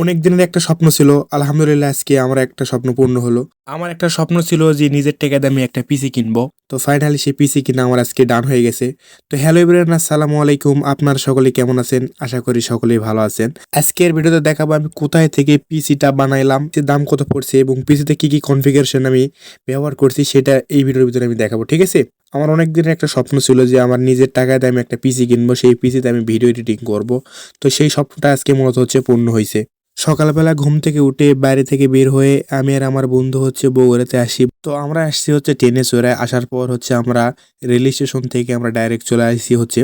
অনেক দিনের একটা স্বপ্ন ছিল। আলহামদুলিল্লাহ, আজকে আমার একটা স্বপ্ন পূর্ণ হলো। আমার একটা স্বপ্ন ছিল যে নিজের টাকা দিয়ে আমি একটা পিসি কিনবো। তো ফাইনালি সেই পিসি কিনা আমার আজকে ডান হয়ে গেছে। তো হ্যালো ইব্রাহিম আসসালামু আলাইকুম। আপনারা সকলে কেমন আছেন? আশা করি সকলেই ভালো আছেন। আজকের ভিডিওতে দেখাবো আমি কোথায় থেকে পিসিটা বানাইলাম, যে দাম কত পড়ছে এবং পিসিতে কি কি কনফিগারেশন আমি ব্যবহার করছি, সেটা এই ভিডিওর ভিতরে আমি দেখাবো, ঠিক আছে? আমার অনেক দিনের একটা স্বপ্ন ছিল যে আমার নিজের টাকায় আমি একটা পিসি কিনবো, সেই পিসিতে আমি ভিডিও এডিটিং করব। তো সেই স্বপ্নটা আজকে মূলত হচ্ছে পূর্ণ হয়েছে সকালবেলা ঘুম থেকে উঠে বাইরে থেকে বের হয়ে আমি আর আমার বন্ধু হচ্ছে বগুড়াতে আসি। তো আমরা আসছি হচ্ছে ট্রেনে চড়ে। আসার পর হচ্ছে আমরা রেল স্টেশন থেকে আমরা ডাইরেক্ট চলে আসছি হচ্ছে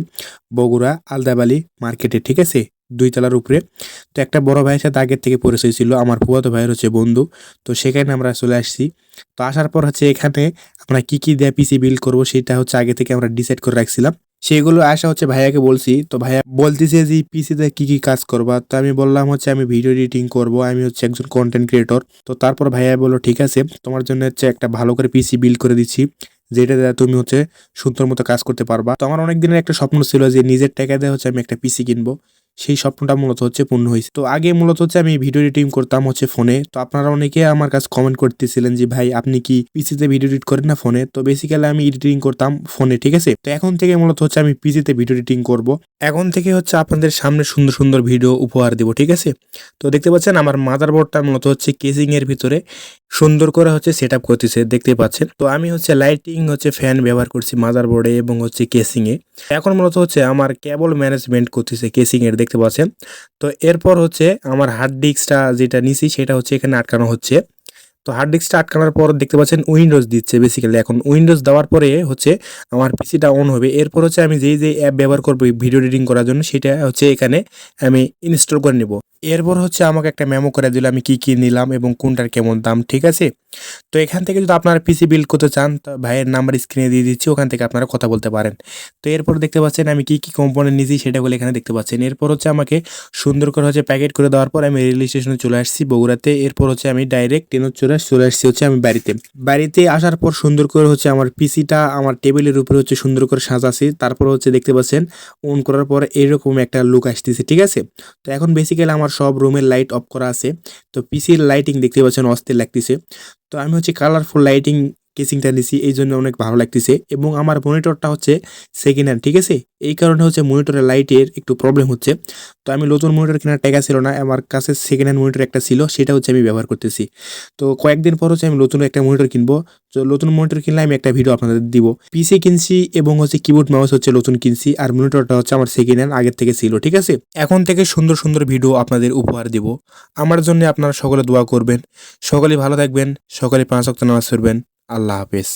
বগুড়া আলদাবালি মার্কেটে, ঠিক আছে? দুই তলার উপরে। তো একটা বড় ভাইয়ের সাথে আগের থেকে পরিচয় ছিল, আমার ফুয়াতো ভাইয়ের হচ্ছে বন্ধু। তো সেখানে আমরা চলে আসছি। তো আসার পর হচ্ছে এখানে আমরা কি কি দেয়া পিসি বিল করব সেটা হচ্ছে আগে থেকে আমরা ডিসাইড করে রাখছিলাম। সেগুলো আসা হচ্ছে ভাইয়াকে বলছি। তো ভাইয়া বলতেছে যে পিসিতে কি কি কাজ করবা? তো আমি বললাম হচ্ছে আমি ভিডিও এডিটিং করব, আমি হচ্ছে একজন কন্টেন্ট ক্রিয়েটর তো তারপর ভাইয়া বলল, ঠিক আছে, তোমার জন্য হচ্ছে একটা ভালো করে পিসি বিল করে দিচ্ছি, যেটা দ্বারা তুমি হচ্ছে সুন্দর মতো কাজ করতে পারবা। তো আমার অনেক দিনের একটা স্বপ্ন ছিল যে, নিজের টাকা দিয়ে হচ্ছে আমি একটা পিসি কিনবো। সেই স্বপ্নটা মূলত হচ্ছে পূর্ণ হয়েছে। তো আগে মূলত হচ্ছে আমি ভিডিও এডিটিং করতাম হচ্ছে ফোনে। তো আপনারা অনেকে আমার কাছে কমেন্ট করতেছিলেন যে, ভাই, আপনি কি পিসিতে ভিডিও এডিট করেন না ফোনে? তো বেসিক্যালি আমি এডিটিং করতাম ফোনে, ঠিক আছে? তো এখন থেকে মূলত হচ্ছে আমি পিসিতে ভিডিও এডিটিং করব। এখন থেকে হচ্ছে আপনাদের সামনে সুন্দর সুন্দর ভিডিও উপহার দেব, ঠিক আছে? তো দেখতে পাচ্ছেন আমার মাদারবোর্ডটা মূলত হচ্ছে কেসিং এর ভিতরে। সুন্দর করে হচ্ছে সেট আপ করতেছে দেখতে পাচ্ছেন। তো আমি হচ্ছে লাইটিং হচ্ছে ফ্যান ব্যবহার করছি মাদার বোর্ডে এবং হচ্ছে কেসিংয়ে এখন মূলত হচ্ছে আমার কেবল ম্যানেজমেন্ট করতেছে কেসিংয়ের দেখতে পাচ্ছেন। তো এরপর হচ্ছে আমার হার্ড ডিস্কটা যেটা নিছি, সেটা হচ্ছে এখানে আটকানো হচ্ছে। তো হার্ড ডিস্কটা আটকানোর পর দেখতে পাচ্ছেন উইন্ডোজ দিচ্ছে বেসিক্যালি এখন উইন্ডোজ দেওয়ার পরে হচ্ছে আমার পিসিটা অন হবে। এরপর হচ্ছে আমি যেই যেই অ্যাপ ব্যবহার করব ভিডিও এডিটিং করার জন্য, সেটা হচ্ছে এখানে আমি ইনস্টল করে নেব। এরপর হচ্ছে আমাকে একটা মেমো করে দিল, আমি কি কি নিলাম এবং কোনটার কেমন দাম, ঠিক আছে? তো এখান থেকে যদি আপনারা পিসি বিল্ড করতে চান, তো ভাইয়ের নাম্বার স্ক্রিনে দিয়ে দিচ্ছি, ওখান থেকে আপনারা কথা বলতে পারেন। তো এরপর দেখতে পাচ্ছেন আমি কি কি কম্পোনেন্ট নিয়েছি সেটাগুলো এখানে দেখতে পাচ্ছেন। এরপর হচ্ছে আমাকে সুন্দর করে হচ্ছে প্যাকেট করে দেওয়ার পর আমি রেল স্টেশনে চলে আসছি বগুড়াতে। এরপর হচ্ছে আমি ডাইরেক্ট ট্রেনে চলে চলে আসছি হচ্ছে আমি বাড়িতে। বাড়িতে আসার পর সুন্দর করে হচ্ছে আমার পিসিটা আমার টেবিলের উপরে হচ্ছে সুন্দর করে সাজাছি তারপর হচ্ছে দেখতে পাচ্ছেন অন করার পর এরকম একটা লুক আসতেছে, ঠিক আছে? তো এখন বেসিক্যালি আমার সব রুমের লাইট অফ করা আছে। তো পিসির লাইটিং দেখতে পাচ্ছেন অস্থির লাগতেছে। তো আমি হচ্ছে কালারফুল লাইটিং কেসিংটা নিছি এই জন্য অনেক ভালো লাগতেছে এবং আমার মনিটরটা হচ্ছে সেকেন্ড হ্যান্ড ঠিক আছে? এই কারণে হচ্ছে মনিটরের লাইটের একটু প্রবলেম হচ্ছে। তো আমি নতুন মনিটর কেনার টাকা ছিল না, আমার কাছে সেকেন্ড হ্যান্ড মনিটর একটা ছিল, সেটা হচ্ছে আমি ব্যবহার করতেছি। তো কয়েকদিন পর হচ্ছে আমি নতুন একটা মনিটর কিনবো। তো নতুন মনিটর কিনলে আমি একটা ভিডিও আপনাদের দিব। পিসি কিনছি এবং হচ্ছে কিবোর্ড মাউস হচ্ছে নতুন কিনছি, আর মনিটরটা হচ্ছে আমার সেকেন্ড হ্যান্ড আগের থেকে ছিল, ঠিক আছে? এখন থেকে সুন্দর সুন্দর ভিডিও আপনাদের উপহার দিব। আমার জন্য আপনারা সকলে দোয়া করবেন। সকলে ভালো থাকবেন, সকলে পাঁচ অক্ত নামাজ পড়বেন। আল্লাহ হাফেজ।